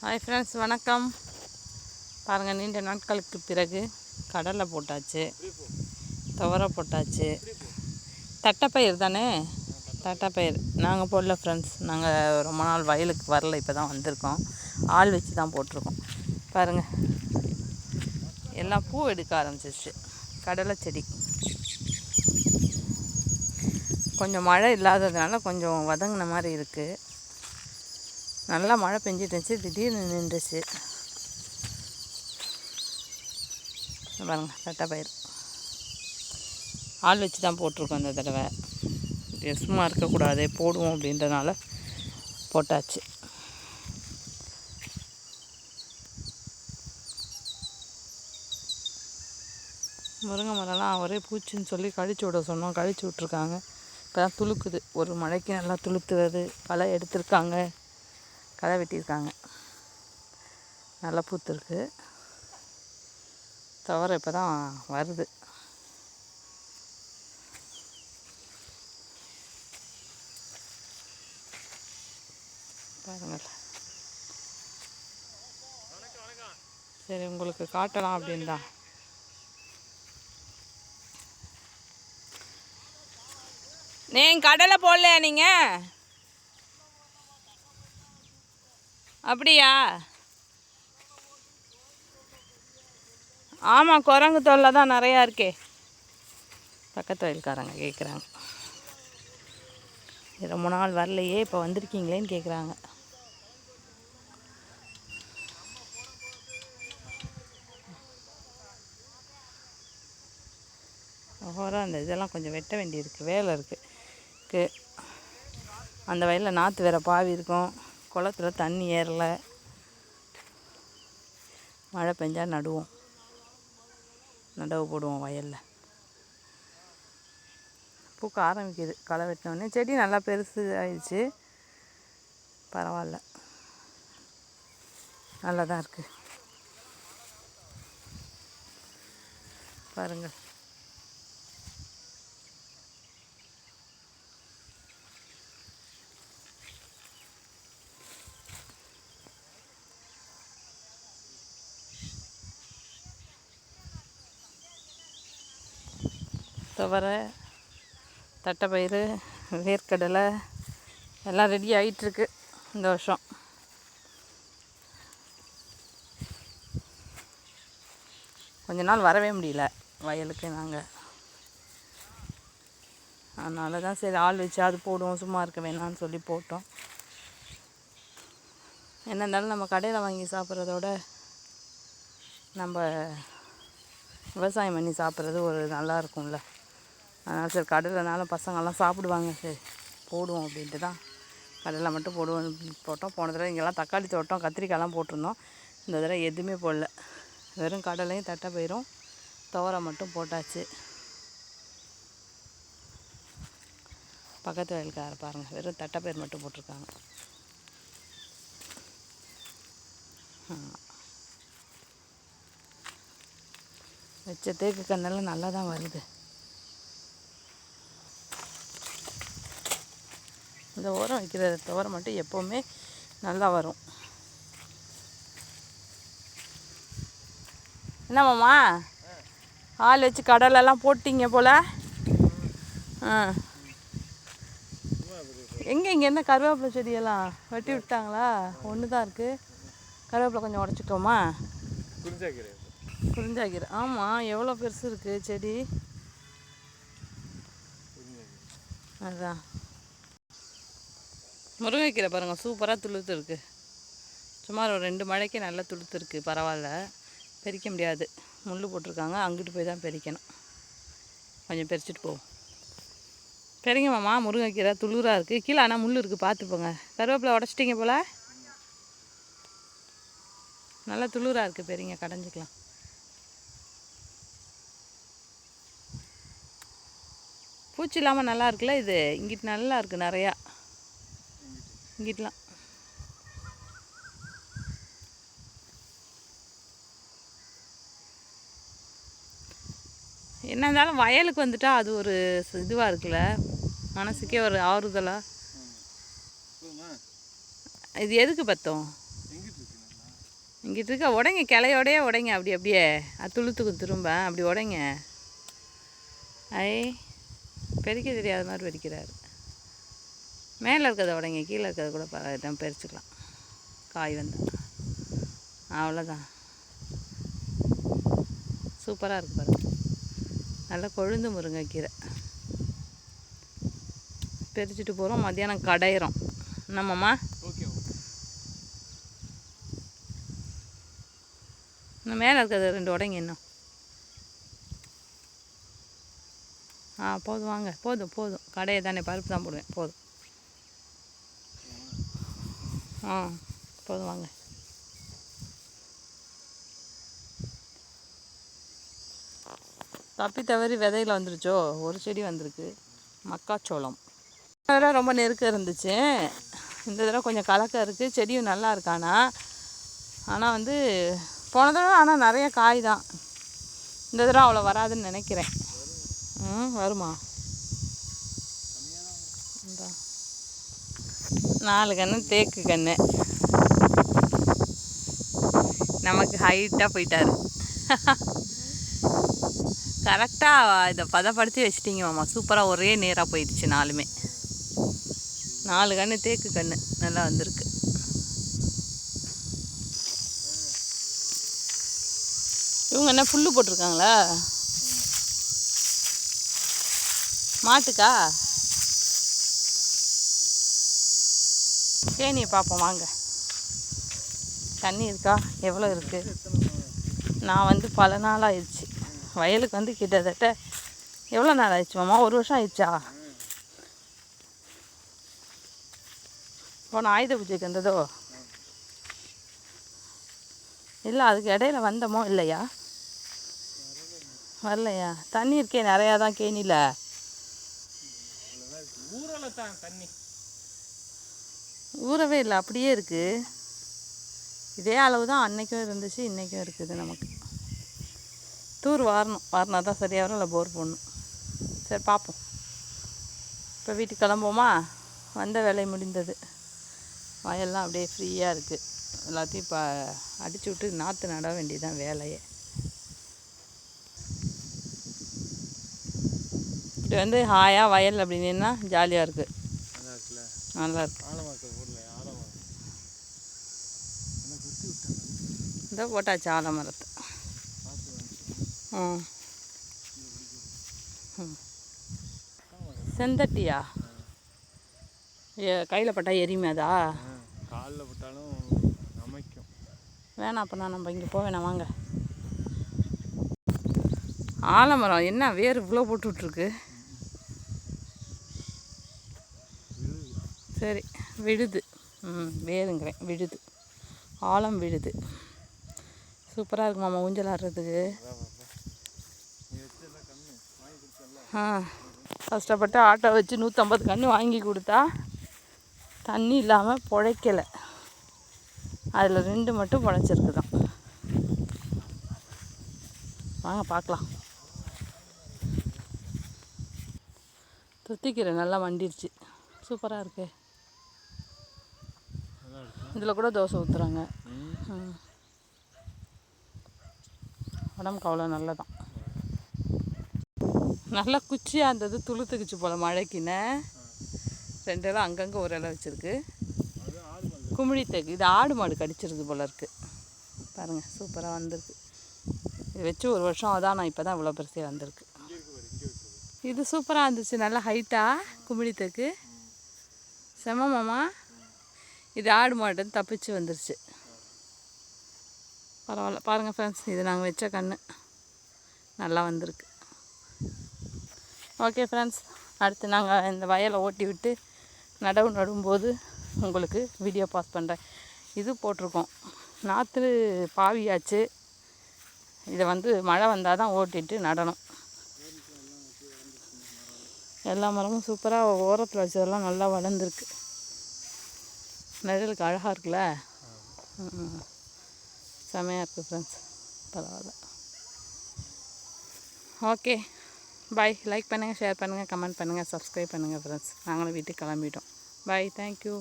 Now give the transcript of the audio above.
Hi friends வணக்கம். பாருங்கள் நீண்ட நாட்களுக்கு பிறகு கடலை போட்டாச்சு. துவரை போட்டாச்சு. தட்டைப்பயிர் தானே? தட்டைப்பயிர். நாங்கள் போடல ஃப்ரெண்ட்ஸ் நாங்கள் ரொம்ப நாள் வயலுக்கு வரல இப்போ தான் வந்திருக்கோம். ஆள் வச்சு தான் போட்டிருக்கோம். பாருங்கள் எல்லாம் பூ எடுக்க ஆரம்பிச்சிருச்சு. கடலை செடி. கொஞ்சம் மழை இல்லாததுனால கொஞ்சம் வதங்கின மாதிரி இருக்குது நல்லா மழை பெஞ்சிட்டு இருந்துச்சு திடீர்னு நின்றுச்சு. பாருங்க தட்டை பயிர். ஆள் வச்சு தான் போட்டிருக்கோம் இந்த தடவை. இது சும்மா இருக்கக்கூடாது போடுவோம் அப்படின்றனால போட்டாச்சு. முருங்கை மரம்லாம் ஒரே பூச்சின்னு சொல்லி கழிச்சு விட சொன்னோம். கழிச்சு விட்ருக்காங்க இப்போ தான் துளுக்குது. ஒரு மழைக்கு நல்லா துளுத்துறது. வருது களை எடுத்திருக்காங்க. களை வெட்டியிருக்காங்க. நல்லா பூத்துருக்கு தவிர இப்போ தான் வருது. பாருங்கள் சரி உங்களுக்கு காட்டலாம் அப்படின்னு தான். நீங்கள் கடலை போடலையா நீங்கள் அப்படியா? ஆமாம் குரங்கு தொல்லை தான் நிறையா இருக்கே. பக்கத்து வயல்காரங்க கேட்குறாங்க ரொம்ப நாள் வரலையே இப்போ வந்திருக்கீங்களேன்னு கேட்குறாங்க ஓரம் அந்த இதெல்லாம் கொஞ்சம் வெட்ட வேண்டியிருக்கு வேலை இருக்குது அந்த வயலில் நாற்று வேற பாவி இருக்கும். குளத்துல தண்ணி ஏறலை. மழை பெஞ்சால் நடுவோம். நடவு போடுவோம் வயலில். பூக்க ஆரம்பிக்குது. களை வெட்டினோடனே செடி நல்லா பெருசு ஆயிடுச்சு. பரவாயில்ல. நல்லா தான் இருக்குது பாருங்கள் துவரை தட்டைப்பயிறு வேர்க்கடலை எல்லாம் ரெடி ஆகிட்டுருக்கு இந்த வருஷம். கொஞ்ச நாள் வரவே முடியல வயலுக்கு நாங்கள் அதனால தான் சரி ஆள் வச்சு அது போடுவோம் சும்மா இருக்க வேணாம்னு சொல்லி போட்டோம். என்ன இருந்தாலும் நம்ம கடையில் வாங்கி சாப்பிட்றதோட நம்ம விவசாயம் பண்ணி சாப்பிட்றது ஒரு நல்லா இருக்கும்ல. அதனால் சரி கடலைனாலும் பசங்கள்லாம் சாப்பிடுவாங்க. சரி போடுவோம் அப்படின்ட்டு தான். கடலை மட்டும் போடுவோம். போட்டோம். போன தடவை இங்கெல்லாம் தக்காளி தோட்டம் கத்திரிக்காய்லாம் போட்டிருந்தோம். இந்த தடவை எதுவுமே போடல. வெறும் கடலையும் தட்டை பயிரும் துவரை மட்டும் போட்டாச்சு. பக்கத்து வயலுக்கார பாருங்கள் வெறும் தட்டைப்பயிர் மட்டும் போட்டிருக்காங்க. வச்ச தேக்கு கண்ணெல்லாம் நல்லா தான் வருது. இந்த ஓரம் வைக்கிற துவரை மட்டும் எப்போவுமே நல்லா வரும். என்னம்மாம்மா ஆள் வச்சு கடலெல்லாம் போட்டிங்க போல்? ஆ. எங்கே இங்கே என்ன கருவேப்பிலை செடியெல்லாம் வெட்டி விட்டாங்களா? ஒன்று தான் இருக்குது கருவேப்பிலை கொஞ்சம் உடச்சிட்டோமா? குறிஞ்சாக்கீரை. குறிஞ்சாக்கீரை ஆமாம் எவ்வளோ பெருசு இருக்குது செடி? அதான். முருங்கைக்கீரை பாருங்கள் சூப்பராக துளுத்து இருக்குது சுமார் ஒரு ரெண்டு மழைக்கு நல்லா துளுத்து இருக்குது பரவாயில்ல. பறிக்க முடியாது. முள் போட்டிருக்காங்க அங்கிட்டு போய் தான் பறிக்கணும் கொஞ்சம் பறிச்சுட்டு போவோம் சரிங்க மாமா முருங்கைக்கீரை துளுராக இருக்குது கீழே ஆனால் முள் இருக்குது பார்த்துப்போங்க கருவேப்பிலை உடச்சிட்டிங்க போல்? நல்லா துளுராக இருக்குது பெரியங்க கடைஞ்சிக்கலாம். பூச்சி இல்லாமல் நல்லா இருக்குல்ல இது? இங்கிட்டு நல்லா இருக்குது நிறையா. இங்கிட்டலாம். என்ன இருந்தாலும் வயலுக்கு வந்துட்டா அது ஒரு இதுவாக இருக்குல்ல? மனசுக்கே ஒரு ஆறுதலாக இது எதுக்கு பத்தோம்? இங்கிட்டு இருக்க உடைங்க கிளையோடையே உடைங்க. அப்படி அப்படியே. அது திரும்ப. அப்படி உடைங்க. ஐ பெருக்க தெரியாத மாதிரி வெடிக்கிறாரு. மேலே இருக்கிறத உடைங்க கீழே இருக்கிறத கூட ப- பறிச்சுக்கலாம் காய் வந்தால் அவ்வளோதான். சூப்பராக இருக்கு பாருங்க. நல்லா கொழுந்து முருங்கைக்கீரை பறிச்சுட்டு போகிறோம் மத்தியானம் கடையிறோம். என்னம்மாம்மா? இன்னும் மேலே இருக்கிறது ரெண்டு உடைங்க இன்னும். ஆ போதும் வாங்க. போதும் போதும். கடையை தானே பருப்பு தான் போடுவேன். போதும். ஆ போதும் வாங்க. தப்பி தவறி விதையில் வந்துருச்சோ? ஒரு செடி வந்திருக்கு. மக்காச்சோளம். தடவை ரொம்ப நெருக்கம் இருந்துச்சு. இந்த தடவை கொஞ்சம் கலக்கம் இருக்குது செடியும் நல்லா இருக்கானா ஆனால் வந்து போன தடவை ஆனால் நிறைய காய் தான். இந்த தடவை அவ்வளோ வராதுன்னு நினைக்கிறேன். ம் வருமா? இந்தா. நாலு கன்று தேக்கு கன்று நமக்கு ஹைட்டாக போயிட்டாரு. கரெக்டாக இதை பதப்படுத்தி வச்சிட்டிங்க மாமா. சூப்பராக ஒரே நேராக போயிடுச்சு நாலுமே. நாலு கன்று தேக்கு கன்று நல்லா வந்திருக்கு. இவங்க என்ன புல்லு போட்டிருக்காங்களா? மாட்டுக்கா? கேணியை பார்ப்போம் வாங்க. தண்ணி இருக்கா? எவ்வளோ இருக்குது நான் வந்து பல நாள் ஆயிடுச்சு. வயலுக்கு வந்து கிட்டத்தட்ட எவ்வளோ நாள் ஆயிடுச்சு மாமா? ஒரு வருஷம் ஆயிடுச்சா? போன ஆயுத பூஜைக்கு வந்ததோ? இல்லை அதுக்கு இடையில வந்தோமோ? இல்லையா? வரலையா? தண்ணி இருக்கே நிறையா தான் கேணியில் தான் தண்ணி. ஊறவே இல்லை அப்படியே இருக்குது இதே அளவு தான் அன்னைக்கும் இருந்துச்சு இன்றைக்கும் இருக்குது நமக்கு. தூர் வாரணும். வாரினா தான் சரியாக வரும் இல்லை போர் போடணும். சரி பார்ப்போம். இப்போ வீட்டுக்கு கிளம்புவோமா? வந்த வேலை முடிந்தது. வயல்லாம் அப்படியே ஃப்ரீயாக இருக்குது எல்லாத்தையும் இப்போ அடிச்சு விட்டு நாற்று நட வேண்டியதுதான் வேலையே. இப்படி வந்து ஹாயாக வயல் அப்படின்னா ஜாலியாக இருக்குது நல்லா இருக்கு. இந்த போட்டாச்சு ஆலமரத்தை. பார்த்து வாங்கிச்சு ம் ம். செந்தட்டியா? ஏ கையில் பட்டா எரியுமே அதா? காலில் போட்டாலும் அமைக்கும். வேணாம் அப்போ நம்ம இங்கே போக வேணாம் வாங்க. ஆலமரம் என்ன வேர் இவ்வளோ போட்டு விட்ருக்கு விழுது சரி விழுது. ம் வேருங்கிறேன் விழுது. ஆழம் விழுது. சூப்பராக இருக்கு மாமா ஊஞ்சல் ஆடுறதுக்கு. ஆ கஷ்டப்பட்டு ஆட்டோ வச்சு நூற்றம்பது கன்று வாங்கி கொடுத்தா தண்ணி இல்லாமல் பிழைக்கலை. அதில் ரெண்டு மட்டும் பிழைச்சிருக்குதான் வாங்க பார்க்கலாம். துத்திக்கிறேன் நல்லா மண்டிருச்சு சூப்பராக இருக்குது இதில் கூட தோசை ஊற்றுறாங்க உடம்புக்கு அவ்வளோ நல்லதான். நல்லா குச்சியாக இருந்தது துளுத்துக்குச்சு போல் மழைக்குன்னு. ரெண்டு இலை அங்கங்கே ஒரு இலை வச்சுருக்கு. குமிழி தேக்கு இது ஆடு மாடு கடிச்சிருது போல் இருக்குது பாருங்கள் சூப்பராக வந்திருக்கு. இது வச்சு ஒரு வருஷம் அதான் நான் இப்போ தான் இவ்வளோ பெருசாக வந்திருக்கு. இது சூப்பராக இருந்துச்சு நல்லா ஹைட்டாக குமிழி தேக்கு. செம மாமா. இது ஆடு மாடு தப்பிச்சு வந்துருச்சு. பரவாயில்ல. பாருங்கள் ஃப்ரெண்ட்ஸ் இது நாங்கள் வச்ச கன்று நல்லா வந்திருக்கு. ஓகே ஃப்ரெண்ட்ஸ் அடுத்து நாங்கள் இந்த வயலை ஓட்டி விட்டு நடவு நடும்போது உங்களுக்கு வீடியோ பாஸ் பண்ணுறேன் இது போட்டிருக்கோம். நாற்று பாவியாச்சு. இதை வந்து மழை வந்தால் தான் ஓட்டிட்டு நடணும். எல்லா மரமும் சூப்பராக ஓரத்தில் வச்சதெல்லாம் நல்லா வளர்ந்துருக்கு. நிழலுக்கு அழகாக இருக்குல்ல? செமையாக இருக்குது ஃப்ரெண்ட்ஸ் பரவாயில்ல. ஓகே பாய் லைக் பண்ணுங்கள் ஷேர் பண்ணுங்கள் கமெண்ட் பண்ணுங்கள் சப்ஸ்கிரைப் பண்ணுங்கள் ஃப்ரெண்ட்ஸ் நாங்களும் வீட்டுக்கு கிளம்பிட்டோம். Bye thank you